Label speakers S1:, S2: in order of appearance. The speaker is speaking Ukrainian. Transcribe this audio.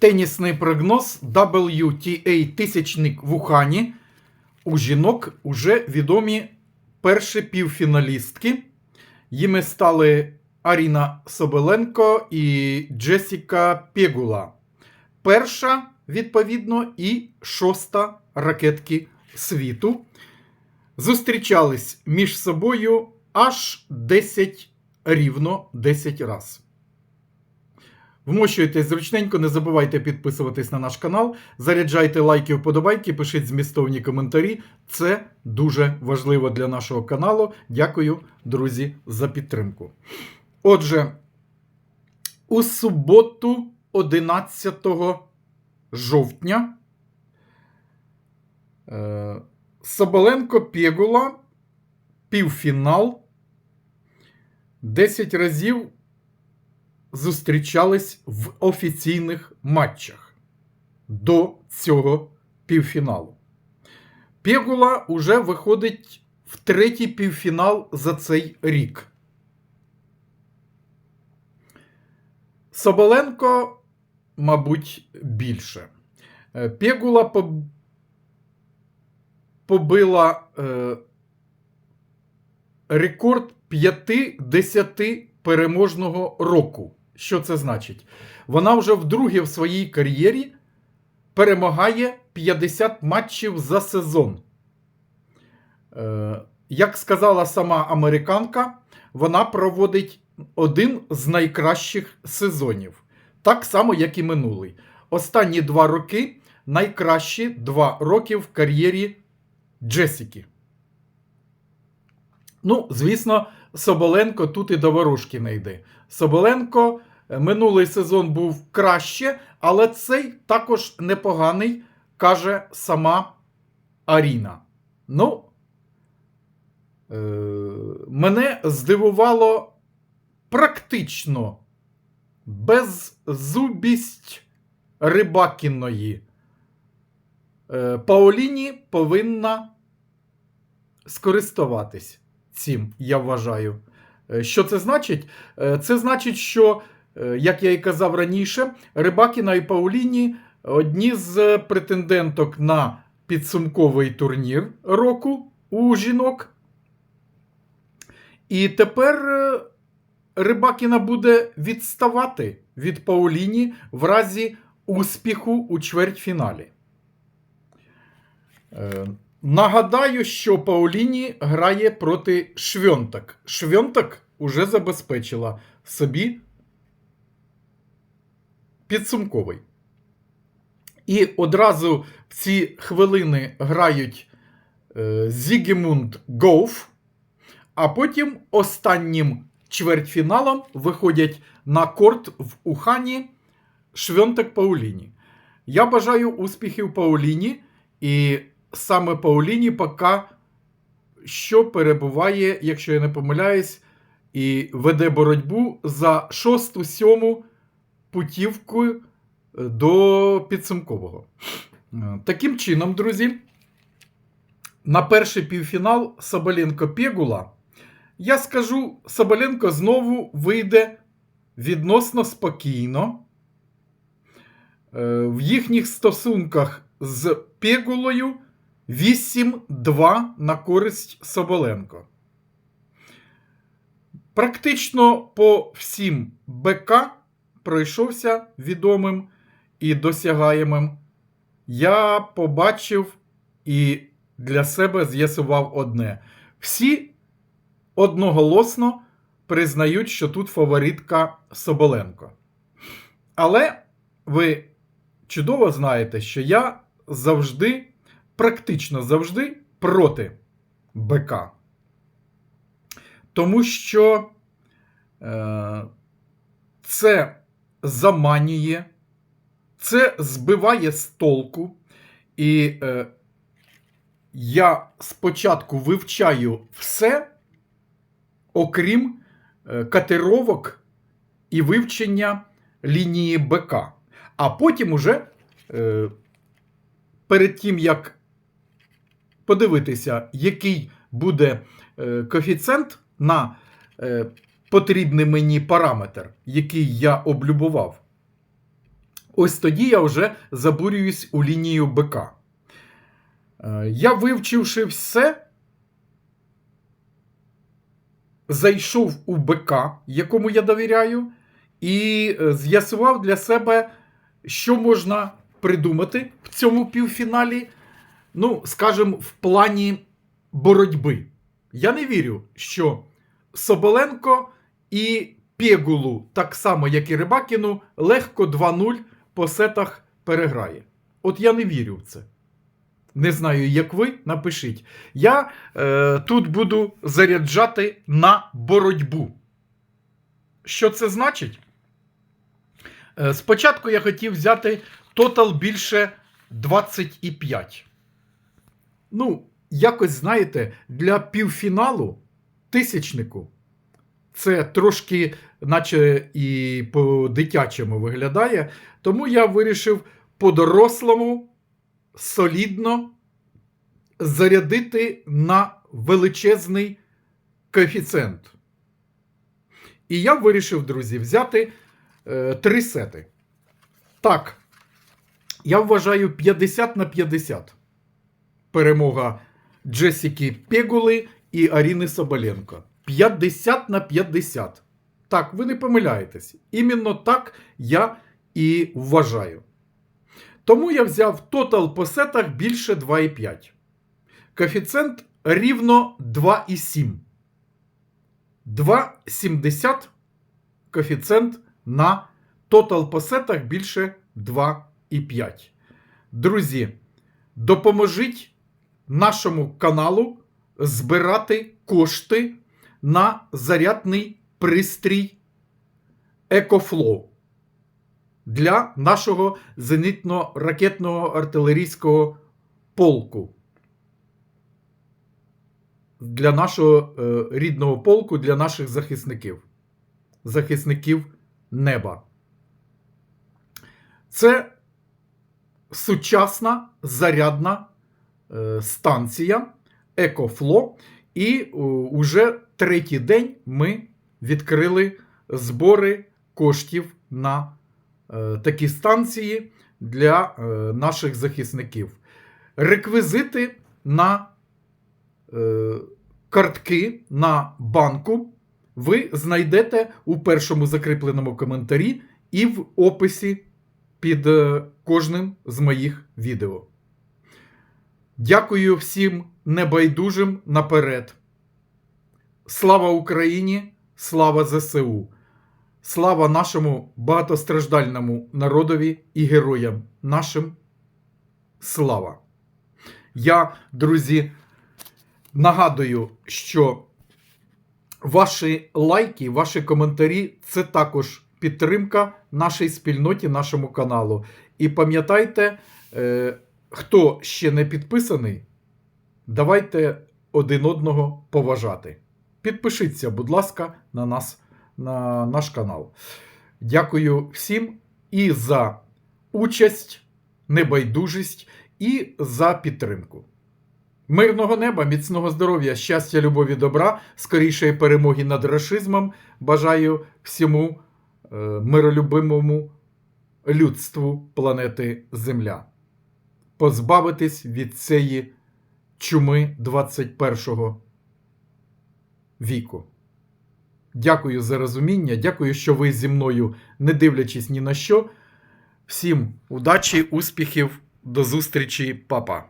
S1: Тенісний прогноз WTA тисячник в Ухані. У жінок уже відомі перші півфіналістки. Їми стали Аріна Соболенко і Джесіка Пегула. Перша, відповідно, і шоста ракетки світу. Зустрічались між собою аж 10 рівно 10 разів. Вмощуйтесь зручненько, не забувайте підписуватись на наш канал, заряджайте лайки, вподобайки, пишіть змістовні коментарі. Це дуже важливо для нашого каналу. Дякую, друзі, за підтримку. Отже, у суботу, 11 жовтня, е, Соболенко Пєгула, півфінал. 10 разів зустрічались в офіційних матчах до цього півфіналу. Пєгула уже виходить в третій півфінал за цей рік. Соболенко, мабуть, більше. Е, Пєгула поб- побила е, рекорд 5-10 переможного року. Що це значить? Вона вже вдруге в своїй кар'єрі перемагає 50 матчів за сезон. Е, як сказала сама американка, вона проводить один з найкращих сезонів. Так само, як і минулий. Останні два роки найкращі два роки в кар'єрі Джесіки. Ну, звісно, Соболенко тут і до ворожки не йде. Соболенко минулий сезон був краще, але цей також непоганий, каже сама Аріна. Ну, е- мене здивувало практично беззубість Рибакіної. Е, Паоліні повинна скористуватись цим, я вважаю. Е, Що це значить? Е, Це значить, що, як я і казав раніше, Рибакіна і Пауліні одні з претенденток на підсумковий турнір року у жінок. І тепер е, Рибакіна буде відставати від Пауліні в разі успіху у чвертьфіналі. Е, Нагадаю, що Пауліні грає проти Швьонтак. Швьонтак уже забезпечила собі підсумковий. І одразу в ці хвилини грають е, Зігімунд Гоуф, а потім останнім чвертьфіналом виходять на корт в Ухані Швьонтак Пауліні. Я бажаю успіхів Пауліні і саме Пауліні поки що перебуває, якщо я не помиляюсь, і веде боротьбу за шосту-сьому путівку е, до підсумкового. Е, Таким чином, друзі, на перший півфінал Соболенко Пєгула, я скажу, Соболенко знову вийде відносно спокійно. Е, В їхніх стосунках з Пєгулою 8-2 на користь Соболенко. Практично по всім БК пройшовся відомим і досягаємим. Я побачив і для себе з'ясував одне: всі одноголосно признають, що тут фаворитка Соболенко. Але ви чудово знаєте, що я завжди, практично завжди проти БК. Тому що е, це заманює, це збиває з толку. І е, я спочатку вивчаю все, окрім е, катировок і вивчення лінії БК. А потім уже е, перед тим, як подивитися, який буде е, коефіцієнт на е, потрібний мені параметр, який я облюбував, ось тоді я вже забурююсь у лінію БК. Е, Я, вивчивши все, зайшов у БК, якому я довіряю, і е, з'ясував для себе, що можна придумати в цьому півфіналі. Ну, скажімо, в плані боротьби. Я не вірю, що Соболенко і Пєгулу, так само, як і Рибакіну, легко 2-0 по сетах переграє. От я не вірю в це. Не знаю, як ви, напишіть. Я е, тут буду заряджати на боротьбу. Що це значить? Е, спочатку я хотів взяти тотал більше 25. Ну, якось, знаєте, для півфіналу тисячнику це трошки, наче і по-дитячому виглядає. Тому я вирішив по-дорослому солідно зарядити на величезний коефіцієнт. І я вирішив, друзі, взяти е, три сети. Так, я вважаю 50 на 50. Перемога Джесіки Пегули і Аріни Соболенко. 50 на 50. Так, ви не помиляєтесь. Іменно так я і вважаю. Тому я взяв тотал по сетах більше 2,5. Коефіцієнт рівно 2,7. 2,70 коефіцієнт на тотал по сетах більше 2,5. Друзі, допоможіть нашому каналу збирати кошти на зарядний пристрій EcoFlow для нашого зенітно-ракетного артилерійського полку. Для нашого е, рідного полку, для наших захисників, захисників неба. Це сучасна зарядна е, станція EcoFlow. І о, уже третій день ми відкрили збори коштів на е, такі станції для е, наших захисників. Реквізити на е, картки на банку ви знайдете у першому закріпленому коментарі і в описі під е, кожним з моїх відео. Дякую всім небайдужим наперед. Слава Україні! Слава ЗСУ! Слава нашому багатостраждальному народові і героям нашим. Слава! Я, друзі, нагадую, що ваші лайки, ваші коментарі це також підтримка нашій спільноті, нашому каналу. І пам'ятайте, е, хто ще не підписаний, давайте один одного поважати. Підпишіться, будь ласка, на нас, на наш канал. Дякую всім і за участь, небайдужість, і за підтримку. Мирного неба, міцного здоров'я, щастя, любові, добра, скорішої перемоги над рашизмом. Бажаю всьому е, миролюбимому людству планети Земля. Позбавитись від цієї чуми 21 віку. Дякую за розуміння. Дякую, що ви зі мною, не дивлячись ні на що. Всім удачі, успіхів, до зустрічі, папа!